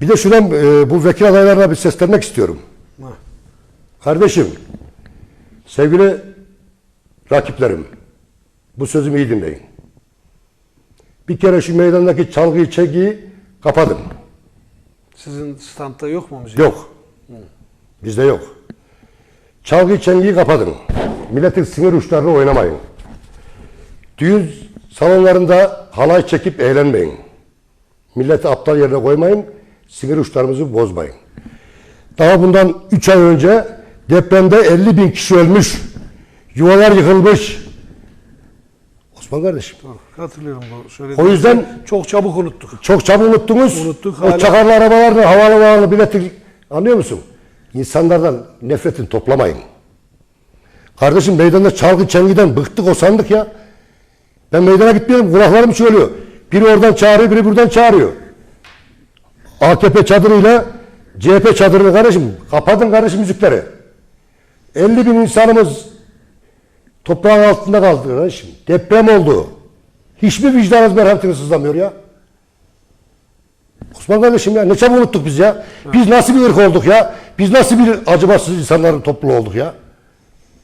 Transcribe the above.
Bir de şuna e, bu vekil adaylarına bir seslenmek istiyorum. Ha. Kardeşim, sevgili rakiplerim, bu sözümü iyi dinleyin. Bir kere şu meydandaki çalgıyı, çekiyi kapatın. Sizin standta yok mu müzik? Yok. Bizde yok. Çalgı çengiyi kapatın. Milletin sinir uçlarını oynamayın. Düğün salonlarında halay çekip eğlenmeyin. Milleti aptal yerine koymayın. Sinir uçlarımızı bozmayın. Daha bundan 3 ay önce depremde 50 bin kişi ölmüş. Yuvalar yıkılmış. Osman kardeşim. Doğru, Hatırlıyorum bu O söylediğinizi. yüzden çok çabuk unuttuk. çok çabuk unuttunuz. Unuttuk, o hala- çakarlı arabalarını, havalı milleti anlıyor musun? İnsanlardan nefretini toplamayın. Kardeşim meydanda çalgı çengiden bıktık o sandık ya. Ben meydana gitmiyorum kulaklarım söylüyor. Biri oradan çağırıyor biri buradan çağırıyor. AKP çadırıyla CHP çadırını kardeşim kapatın kardeşim müzikleri. 50 bin insanımız toprağın altında kaldı kardeşim. Deprem oldu. Hiçbir vicdanınız merhametini sızlamıyor ya. Osman kardeşim ya ne çabuk unuttuk biz ya. Biz nasıl bir ırk olduk ya. Biz nasıl bir acımasız insanların topluluğu olduk ya.